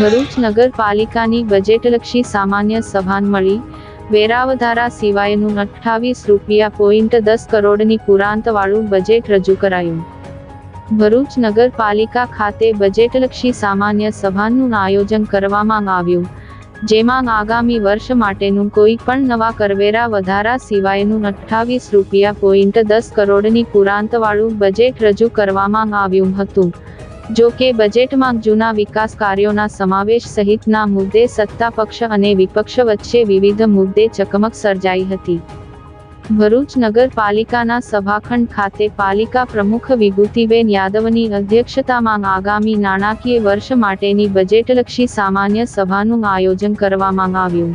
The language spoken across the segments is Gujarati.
ભરૂચ નગરપાલિકાની બજેટલક્ષી સામાન્ય સભા મળી. વેરાવધારા સિવાયનું અઠ્ઠાવીસ રૂપિયા પોઈન્ટ દસ કરોડની પુરાંતવાળું બજેટ રજૂ કરાયું. ભરૂચ નગરપાલિકા ખાતે બજેટલક્ષી સામાન્ય સભાનું આયોજન કરવામાં આવ્યું. જેમાં આગામી વર્ષ માટેનું કોઈ પણ નવા કરવેરા વધારા સિવાયનું અઠ્ઠાવીસ રૂપિયા પોઈન્ટ દસ કરોડની પુરાંતવાળું બજેટ રજૂ કરવામાં આવ્યું હતું. જો કે બજેટમાં જૂના વિકાસ કાર્યોના સમાવેશ સહિતના મુદ્દે સત્તા પક્ષ અને વિપક્ષ વચ્ચે વિવિધ મુદ્દે ચકમક સર્જાઈ હતી. ભરૂચ નગરપાલિકાના સભાખંડ ખાતે પાલિકા પ્રમુખ વિભૂતિબેન યાદવની અધ્યક્ષતામાં આગામી નાણાકીય વર્ષ માટેની બજેટલક્ષી સામાન્ય સભાનું આયોજન કરવામાં આવ્યું.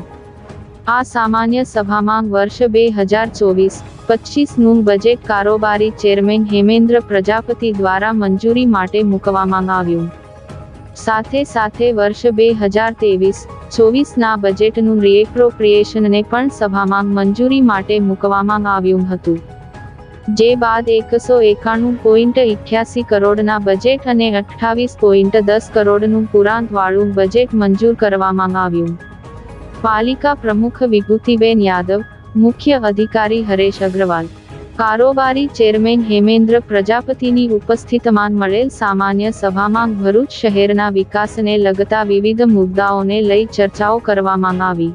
આ સામાન્ય સભામાં વર્ષ બે હજાર ચોવીસ પચીસનું બજેટ કારોબારી ચેરમેન હેમેન્દ્ર પ્રજાપતિ દ્વારા મંજૂરી માટે મૂકવામાં આવ્યું. સાથે સાથે વર્ષ બે હજાર ત્રેવીસ ચોવીસના બજેટનું રીએપ્રોપ્રિએશનને પણ સભામાં મંજૂરી માટે મૂકવામાં આવ્યું હતું. જે બાદ એકસો એકાણું પોઈન્ટ ઇઠ્યાસી કરોડના બજેટ અને અઠ્ઠાવીસ પોઈન્ટ દસ કરોડનું પુરાંતવાળું બજેટ મંજૂર કરવામાં આવ્યું. પાલિકા પ્રમુખ વિભૂતિબેન યાદવ, મુખ્ય અધિકારી હરેશ અગ્રવાલ, કારોબારી ચેરમેન હેમેન્દ્ર પ્રજાપતિની ઉપસ્થિતમાં મળેલ સામાન્ય સભામાં ભરૂચ શહેરના વિકાસને લગતા વિવિધ મુદ્દાઓને લઈ ચર્ચાઓ કરવામાં આવી.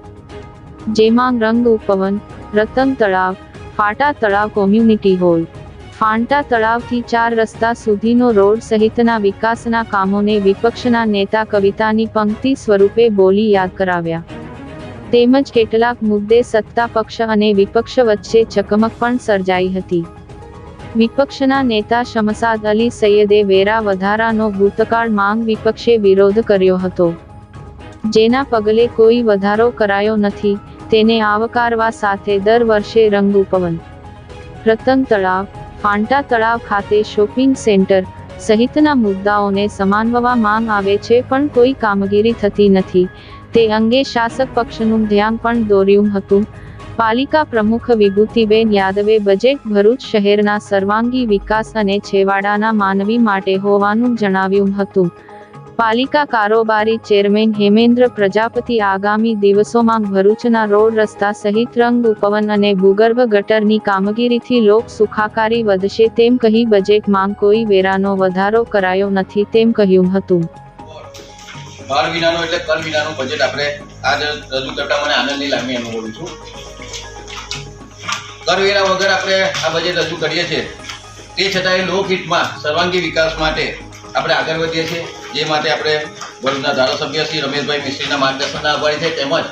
જેમાં રંગ ઉપવન, રતન તળાવ, ફાટા તળાવ કોમ્યુનિટી હોલ, ફાંટા તળાવથી ચાર રસ્તા સુધીનો રોડ સહિતના વિકાસના કામોને વિપક્ષના નેતા કવિતાની પંક્તિ સ્વરૂપે બોલી યાદ કરાવ્યા. તેમજ કેટલાક મુદ્દે સત્તા પક્ષ અને વિપક્ષ વચ્ચે ચકમક પણ સર્જાઈ હતી. વિપક્ષના નેતા શમસાદ અલી સૈયદે વેરા વધારાનો ભૂતકાળ માંગ વિપક્ષે વિરોધ કર્યો હતો. જેના પગલે કોઈ વધારો કરાયો નથી, તેને આવકારવા સાથે દર વર્ષે રંગ ઉપવન. રતન તળાવ, ફાંટા તળાવ ખાતે શોપિંગ સેન્ટર સહિતના મુદ્દાઓને સમાનવવા માંગ આવે છે પણ કોઈ કામગીરી થતી નથી. તે અંગે શાસક પક્ષનું ધ્યાન પણ દોર્યું હતું. પાલિકા પ્રમુખ વિભૂતિબેન યાદવે બજેટ ભરૂચ શહેરના સર્વાંગી વિકાસ અને છેવાડાના માનવી માટે હોવાનું જણાવ્યું હતું. પાલિકા કારોબારી ચેરમેન હેમેન્દ્ર પ્રજાપતિ આગામી દિવસોમાં ભરૂચના રોડ રસ્તા સહિત રંગ, ઉપવન અને ભૂગર્ભ ગટરની કામગીરીથી લોક સુખાકારી વધશે તેમ કહી બજેટમાં કોઈ વેરાનો વધારો કરાયો નથી તેમ કહ્યું હતું. બાળ વિનાનું એટલે કર વિનાનું બજેટ આપણે આજે રજૂ કરતા મને આનંદની લાગણી અનુભવું છું. કરવેરા વગર આપણે આ બજેટ રજૂ કરીએ છીએ. તે છતાંય લોકહિતમાં, સર્વાંગી વિકાસ માટે આપણે આગળ વધીએ છીએ. જે માટે આપણે ભરૂચના ધારાસભ્ય શ્રી રમેશભાઈ મિસ્ત્રીના માર્ગદર્શનના આભારી છે. તેમજ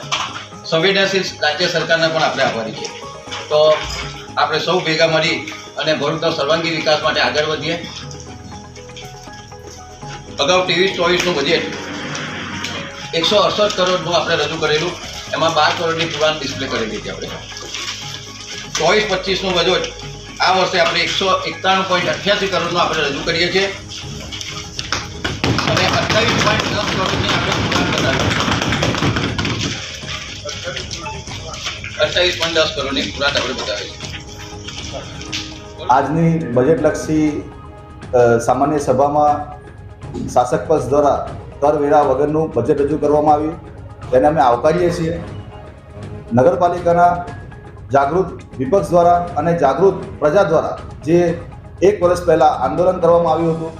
સંવેદનશીલ રાજ્ય સરકારના પણ આપણે આભારી છે. તો આપણે સૌ ભેગા મળી અને ભરૂચના સર્વાંગી વિકાસ માટે આગળ વધીએ. અગાઉ ત્રેવીસ ચોવીસનું બજેટ એકસો અડસઠ કરોડનું આપણે રજૂ કરેલું, એમાં બાર કરોડની પુરાણ ડિસ્પ્લે કરેલી હતી આપણે. ચોવીસ પચીસનું બજેટ આ વર્ષે આપણે એકસો એકાણું પોઈન્ટ અઠ્યાસી કરોડનું આપણે રજૂ કરીએ છીએ. અને અઠ્ઠાવીસ પોઈન્ટ દસ કરોડની આપણે પુરાણ બતાવ્યું અઠ્ઠાવીસ પોઈન્ટ દસ કરોડની પુરાણ આપણે બતાવી છે આજની બજેટલક્ષી સામાન્ય સભામાં શાસક પક્ષ દ્વારા કરવેરા વગરનું બજેટ રજૂ કરવામાં આવ્યું. તેને અમે આવકારીએ છીએ. નગરપાલિકાના જાગૃત વિપક્ષ દ્વારા અને જાગૃત પ્રજા દ્વારા જે એક વર્ષ પહેલાં આંદોલન કરવામાં આવ્યું હતું,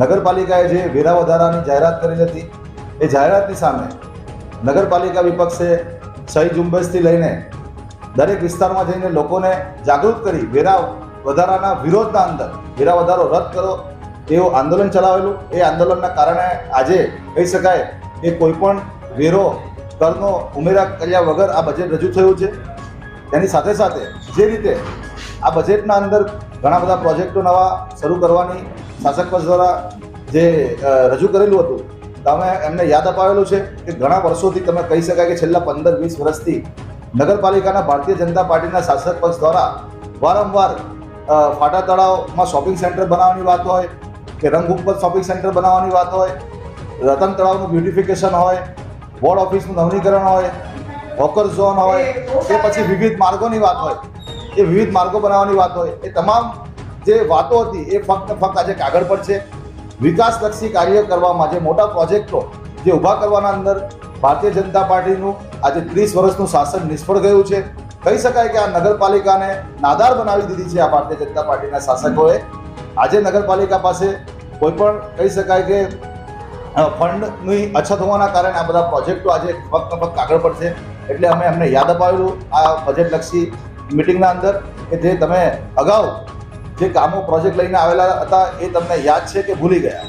નગરપાલિકાએ જે વેરા વધારાની જાહેરાત કરી હતી, એ જાહેરાતની સામે નગરપાલિકા વિપક્ષે સહી ઝુંબેશથી લઈને દરેક વિસ્તારમાં જઈને લોકોને જાગૃત કરી વેરા વધારાના વિરોધના અંદર વેરા વધારો રદ કરો તેવું આંદોલન ચલાવેલું. એ આંદોલનના કારણે આજે કહી શકાય કે કોઈપણ વેરો કરનો ઉમેરા કર્યા વગર આ બજેટ રજૂ થયું છે. તેની સાથે સાથે જે રીતે આ બજેટના અંદર ઘણા બધા પ્રોજેક્ટો નવા શરૂ કરવાની શાસક પક્ષ દ્વારા જે રજૂ કરેલું હતું, તમે એમને યાદ અપાવેલું છે કે ઘણા વર્ષોથી તમે કહી શકાય કે છેલ્લા પંદર વીસ વર્ષથી નગરપાલિકાના ભારતીય જનતા પાર્ટીના શાસક પક્ષ દ્વારા વારંવાર ફાટા તળાવમાં શોપિંગ સેન્ટર બનાવવાની વાત હોય કે રંગ ઉપર શોપિંગ સેન્ટર બનાવવાની વાત હોય રતન તળાવનું બ્યુટિફિકેશન હોય બોર્ડ ઓફિસનું નવીનીકરણ હોય હોકર ઝોન હોય કે પછી વિવિધ માર્ગોની વાત હોય. એ વિવિધ માર્ગો બનાવવાની વાત હોય. એ તમામ જે વાતો હતી એ ફક્ત ફક્ત આજે કાગળ પર છે. વિકાસલક્ષી કાર્ય કરવામાં જે મોટા પ્રોજેક્ટો જે જે ઊભા કરવાના અંદર ભારતીય જનતા પાર્ટીનું આજે ત્રીસ વર્ષનું શાસન નિષ્ફળ ગયું છે. કહી શકાય કે આ નગરપાલિકાને નાદાર બનાવી દીધી છે આ ભારતીય જનતા પાર્ટીના શાસકોએ. આજે નગરપાલિકા પાસે કોઈપણ કહી શકાય કે ફંડની અછત હોવાના કારણે આ બધા પ્રોજેક્ટો આજે ફક્ત ફક્ત કાગળ પડશે. એટલે અમે અમને યાદ અપાવેલું આ બજેટલક્ષી મિટિંગના અંદર કે જે તમે અગાઉ જે કામો પ્રોજેક્ટ લઈને આવેલા હતા એ તમને યાદ છે કે ભૂલી ગયા?